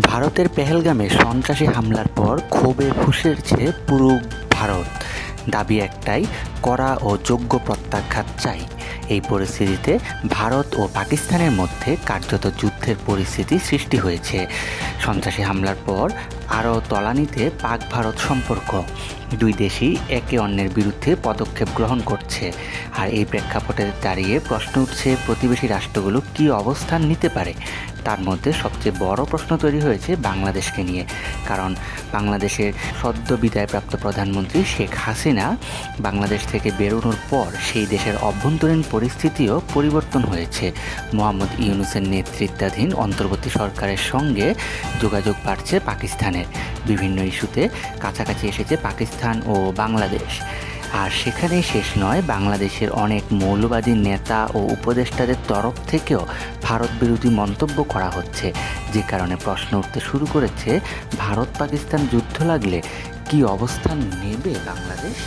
ভারতের পেহেলগামে সন্ত্রাসী হামলার পর ক্ষোভে ফুসেছে পুরো ভারত। দাবি একটাই করা ও যোগ্য প্রত্যাঘাত চাই। এই পরিস্থিতিতে ভারত ও পাকিস্তানের মধ্যে কার্যত যুদ্ধের পরিস্থিতি সৃষ্টি হয়েছে। সন্ত্রাসী হামলার পর আরও তলানিতে পাক ভারত সম্পর্ক। দুই দেশই একে অন্যের বিরুদ্ধে পদক্ষেপ গ্রহণ করছে। আর এই প্রেক্ষাপটে দাঁড়িয়ে প্রশ্ন উঠছে, প্রতিবেশী রাষ্ট্রগুলো কী অবস্থান নিতে পারে? তার মধ্যে সবচেয়ে বড় প্রশ্ন তৈরি হয়েছে বাংলাদেশকে নিয়ে। কারণ বাংলাদেশের সদ্য বিদায়প্রাপ্ত প্রধানমন্ত্রী শেখ হাসিনা বাংলাদেশ থেকে বেরোনোর পর সেই দেশের অভ্যন্তরীণ পরিস্থিতিও পরিবর্তন হয়েছে। মোহাম্মদ ইউনুসের নেতৃত্বাধীন অন্তর্বর্তী সরকারের সঙ্গে যোগাযোগ বাড়ছে পাকিস্তানের। বিভিন্ন ইস্যুতে কাছাকাছি এসেছে পাকিস্তান ও বাংলাদেশ। আর সেখানেই শেষ নয়, বাংলাদেশের অনেক মৌলবাদী নেতা ও উপদেষ্টাদের তরফ থেকেও ভারত বিরোধী মন্তব্য করা হচ্ছে। যে কারণে প্রশ্ন উঠতে শুরু করেছে ভারত পাকিস্তান যুদ্ধ লাগলে কি অবস্থান নেবে বাংলাদেশ?